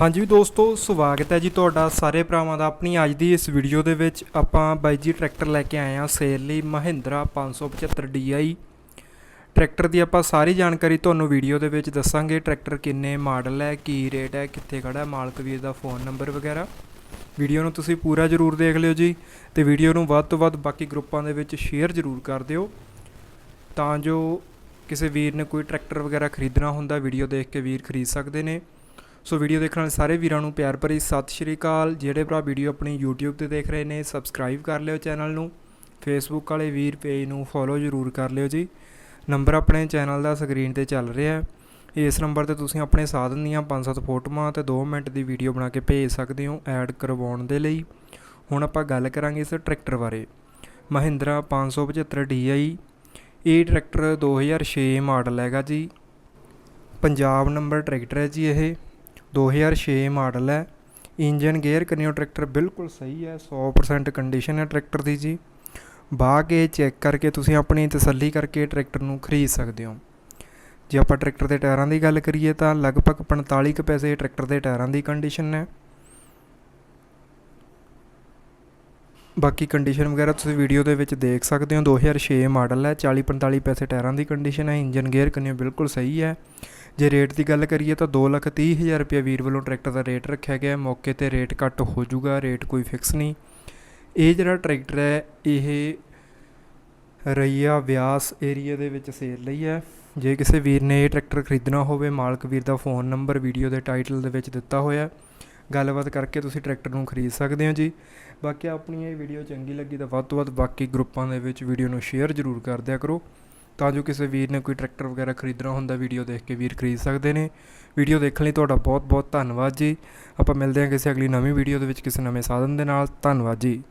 ਹਾਂਜੀ ਦੋਸਤੋ, ਸਵਾਗਤ ਹੈ ਜੀ ਤੁਹਾਡਾ ਸਾਰੇ ਭਰਾਵਾਂ ਦਾ ਆਪਣੀ ਅੱਜ ਦੀ ਇਸ ਵੀਡੀਓ ਦੇ ਵਿੱਚ। ਆਪਾਂ ਬਾਈ ਜੀ ਟਰੈਕਟਰ ਲੈ ਕੇ ਆਏ ਹਾਂ ਸੇਲ ਲਈ ਮਹਿੰਦਰਾ 575 DI ਟਰੈਕਟਰ ਦੀ ਆਪਾਂ ਸਾਰੀ ਜਾਣਕਾਰੀ ਤੁਹਾਨੂੰ ਵੀਡੀਓ ਦੇ ਵਿੱਚ ਦੱਸਾਂਗੇ। ਟਰੈਕਟਰ ਕਿੰਨੇ ਮਾਡਲ ਹੈ, ਕੀ ਰੇਟ ਹੈ, ਕਿੱਥੇ ਖੜਾ ਹੈ, ਮਾਲਕ ਵੀਰ ਦਾ ਫੋਨ ਨੰਬਰ ਵਗੈਰਾ। ਵੀਡੀਓ ਨੂੰ ਤੁਸੀਂ ਪੂਰਾ ਜ਼ਰੂਰ ਦੇਖ ਲਿਓ ਜੀ ਤੇ ਵੀਡੀਓ ਨੂੰ ਵੱਧ ਤੋਂ ਵੱਧ ਬਾਕੀ ਗਰੁੱਪਾਂ ਦੇ ਵਿੱਚ ਸ਼ੇਅਰ ਜ਼ਰੂਰ ਕਰ ਦਿਓ। ਤਾਂ ਜੋ ਕਿਸੇ ਵੀਰ ਨੇ ਕੋਈ ਟਰੈਕਟਰ ਵਗੈਰਾ ਖਰੀਦਣਾ ਹੁੰਦਾ ਵੀਡੀਓ ਦੇਖ ਕੇ ਵੀਰ ਖਰੀਦ ਸਕਦੇ ਨੇ। ਸੋ ਵੀਡੀਓ ਦੇਖਣ ਵਾਲੇ ਸਾਰੇ ਵੀਰਾਂ ਨੂੰ ਪਿਆਰ ਭਰੀ ਸਤਿ ਸ਼੍ਰੀ ਅਕਾਲ। ਜਿਹੜੇ ਭਰਾ ਵੀਡੀਓ ਆਪਣੀ YouTube ਤੇ ਦੇਖ ਰਹੇ ਨੇ ਸਬਸਕ੍ਰਾਈਬ ਕਰ ਲਿਓ ਚੈਨਲ ਨੂੰ। Facebook ਵਾਲੇ ਵੀਰ ਪੇਜ ਨੂੰ ਫੋਲੋ ਜ਼ਰੂਰ ਕਰ ਲਿਓ ਜੀ। ਨੰਬਰ ਆਪਣੇ ਚੈਨਲ ਦਾ ਸਕਰੀਨ ਤੇ ਚੱਲ ਰਿਹਾ ਹੈ। ਇਸ ਨੰਬਰ ਤੇ ਤੁਸੀਂ ਆਪਣੇ ਸਾਧਨ ਦੀਆਂ 5-7 ਫੋਟੋਆਂ ਤੇ 2 ਮਿੰਟ ਦੀ ਵੀਡੀਓ ਬਣਾ ਕੇ ਭੇਜ ਸਕਦੇ ਹੋ ਐਡ ਕਰਵਾਉਣ ਦੇ ਲਈ। ਹੁਣ ਆਪਾਂ ਗੱਲ ਕਰਾਂਗੇ ਇਸ ਟਰੈਕਟਰ ਬਾਰੇ। ਮਹਿੰਦਰਾ 575 DI ਇਹ ਟਰੈਕਟਰ 2006 ਮਾਡਲ ਹੈਗਾ ਜੀ। ਪੰਜਾਬ ਨੰਬਰ ਟਰੈਕਟਰ ਹੈ ਜੀ ਇਹ। 2006 ਮਾਡਲ ਹੈ। ਇੰਜਨ ਗੇਅਰ ਕੰਨਿਓ ਟਰੈਕਟਰ ਬਿਲਕੁਲ ਸਹੀ ਹੈ 100% ਕੰਡੀਸ਼ਨ ਹੈ ਟਰੈਕਟਰ ਦੀ ਜੀ। ਬਾਹ ਕੇ ਚੈੱਕ ਕਰਕੇ ਤੁਸੀਂ ਆਪਣੀ ਤਸੱਲੀ ਕਰਕੇ ਟਰੈਕਟਰ ਨੂੰ ਖਰੀਦ ਸਕਦੇ ਹੋ। ਜੇ ਆਪਾਂ ਟਰੈਕਟਰ ਦੇ ਟਾਇਰਾਂ ਦੀ ਗੱਲ ਕਰੀਏ ਤਾਂ ਲਗਭਗ 45 ਕੁ ਪੈਸੇ ਟਰੈਕਟਰ ਦੇ ਟਾਇਰਾਂ ਦੀ ਕੰਡੀਸ਼ਨ ਹੈ। ਬਾਕੀ ਕੰਡੀਸ਼ਨ ਵਗੈਰਾ ਤੁਸੀਂ ਵੀਡੀਓ ਦੇ ਵਿੱਚ ਦੇਖ ਸਕਦੇ ਹੋ। 2006 ਮਾਡਲ ਹੈ 40 45 ਪੈਸੇ ਟਾਇਰਾਂ ਦੀ ਕੰਡੀਸ਼ਨ ਹੈ, ਇੰਜਨ ਗੇਅਰ ਕਨਿਓ ਬਿਲਕੁਲ ਸਹੀ ਹੈ। ਜੇ ਰੇਟ ਦੀ ਗੱਲ ਕਰੀਏ ਤਾਂ 230000 ਰੁਪਏ ਵੀਰ ਵੱਲੋਂ ਟਰੈਕਟਰ ਦਾ ਰੇਟ ਰੱਖਿਆ ਗਿਆ। ਮੌਕੇ ਤੇ ਰੇਟ ਘੱਟ ਹੋ ਜਾਊਗਾ, ਰੇਟ ਕੋਈ ਫਿਕਸ ਨਹੀਂ। ਇਹ ਜਿਹੜਾ ਟਰੈਕਟਰ ਹੈ, ਇਹ ਰਈਆ ਵਿਆਸ ਏਰੀਆ ਦੇ ਵਿੱਚ ਸੇਲ ਲਈ ਹੈ। ਜੇ ਕਿਸੇ ਵੀਰ ਨੇ ਇਹ ਟਰੈਕਟਰ ਖਰੀਦਣਾ ਹੋਵੇ, ਮਾਲਕ ਵੀਰ ਦਾ ਫੋਨ ਨੰਬਰ ਵੀਡੀਓ ਦੇ ਟਾਈਟਲ ਦੇ ਵਿੱਚ ਦਿੱਤਾ ਹੋਇਆ ਹੈ। ਗੱਲਬਾਤ ਕਰਕੇ ਤੁਸੀਂ ਟਰੈਕਟਰ ਨੂੰ ਖਰੀਦ ਸਕਦੇ ਹੋ ਜੀ। ਬਾਕੀ ਆਪਣੀ ਇਹ ਵੀਡੀਓ ਚੰਗੀ ਲੱਗੀ ਤਾਂ ਵੱਧ ਤੋਂ ਵੱਧ ਬਾਕੀ ਗਰੁੱਪਾਂ ਦੇ ਵਿੱਚ ਵੀਡੀਓ ਨੂੰ ਸ਼ੇਅਰ ਜ਼ਰੂਰ ਕਰ ਦਿਆ ਕਰੋ। ਤਾਂ ਜੋ ਕਿਸੇ ਵੀਰ ਨੇ ਕੋਈ ਟਰੈਕਟਰ ਵਗੈਰਾ ਖਰੀਦਣਾ ਹੁੰਦਾ ਵੀਡੀਓ ਦੇਖ ਕੇ ਵੀਰ ਖਰੀਦ ਸਕਦੇ ਨੇ। ਵੀਡੀਓ ਦੇਖਣ ਲਈ ਤੁਹਾਡਾ ਬਹੁਤ ਬਹੁਤ ਧੰਨਵਾਦ ਜੀ। ਆਪਾਂ ਮਿਲਦੇ ਹਾਂ ਕਿਸੇ ਅਗਲੀ ਨਵੀਂ ਵੀਡੀਓ ਦੇ ਵਿੱਚ ਕਿਸੇ ਨਵੇਂ ਸਾਧਨ ਦੇ ਨਾਲ। ਧੰਨਵਾਦ ਜੀ।